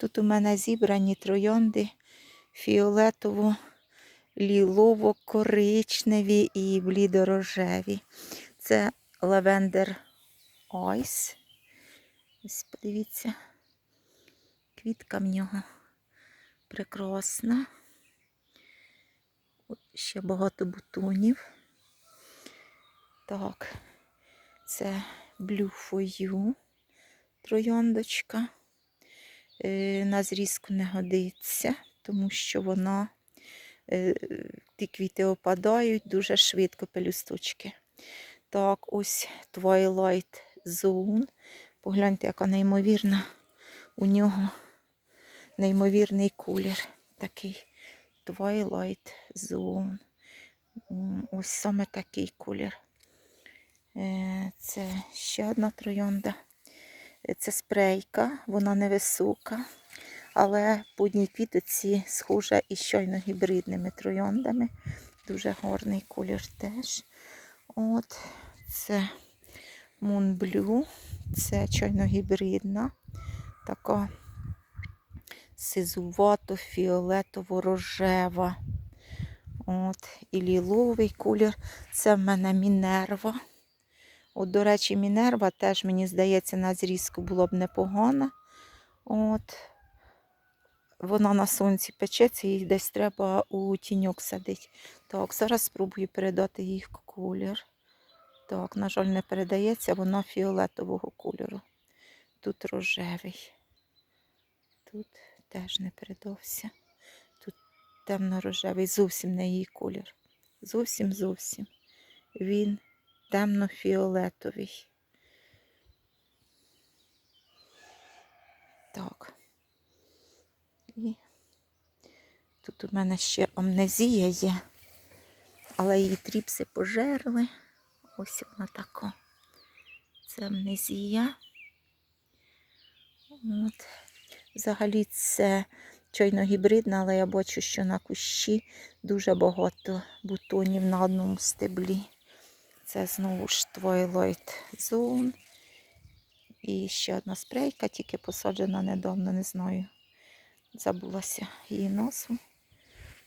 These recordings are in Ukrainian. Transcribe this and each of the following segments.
Тут у мене зібрані троянди фіолетово, лілово, коричневі і блідорожеві. Це лавендер Айс. Ось подивіться, квітка в нього прекрасна. Ще багато бутонів. Так, це Blue for трояндочка. Е, На зрізку не годиться, тому що вона, е, ті квіти опадають дуже швидко пелюсточки. Так, ось Twilight Zone. Погляньте, яка неймовірна у нього неймовірний колір. Такий Twilight Zone. Ось саме такий колір. Е, Це ще одна троянда. Це спрейка, вона невисока, але по одній квітоці схожа із щойно гібридними трояндами. Дуже гарний колір теж. От, це Blue, це чайно гібридна, така сизувато-фіолетово-рожева. От, і ліловий колір. Це в мене Мінерва. От, до речі, Мінерва теж, мені здається, на зрізку було б непогано. От. Вона на сонці печеться, їй десь треба у тіньок садити. Так, зараз спробую передати їй колір. Так, на жаль, не передається, вона фіолетового кольору. Тут рожевий. Тут теж не передався. Тут темно-рожевий, зовсім не її колір. Зовсім зовсім. Він темно-фіолетовий. Так. І тут у мене ще амнезія є, але її тріпси пожерли. Ось вона така. Це амнезія. От. Взагалі це чайно гібридна, але я бачу, що на кущі дуже багато бутонів на одному стеблі. Це знову ж Twilight Zone. І ще одна спрейка, тільки посаджена недавно, не знаю. Забулася її назву.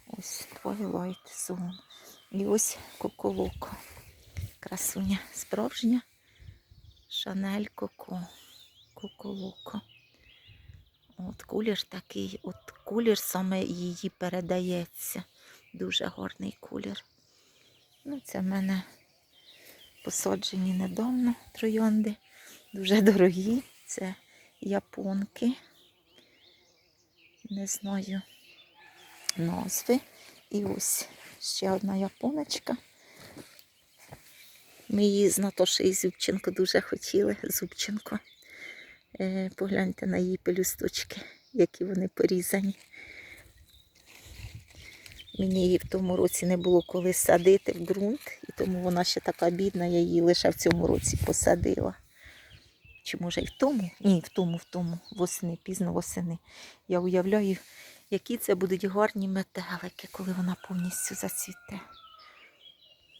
Ось Twilight Zone. І ось коколоко. Красуня справжня. Шанель Коко. Коколоко. От колір такий, от колір саме її передається. Дуже гарний колір. Ну, це в мене посаджені недавно троянди. Дуже дорогі. Це японки. Не знаю назви. І ось ще одна японочка. Ми її з Натошею Зубченко дуже хотіли. Зубченко. Е, Погляньте на її пелюсточки, які вони порізані. Мені її в тому році не було коли садити в ґрунт, і тому вона ще така бідна, я її лише в цьому році посадила. Чи може і в тому? Ні, в тому, в тому, восени, пізно восени. Я уявляю, які це будуть гарні метелики, коли вона повністю зацвіте.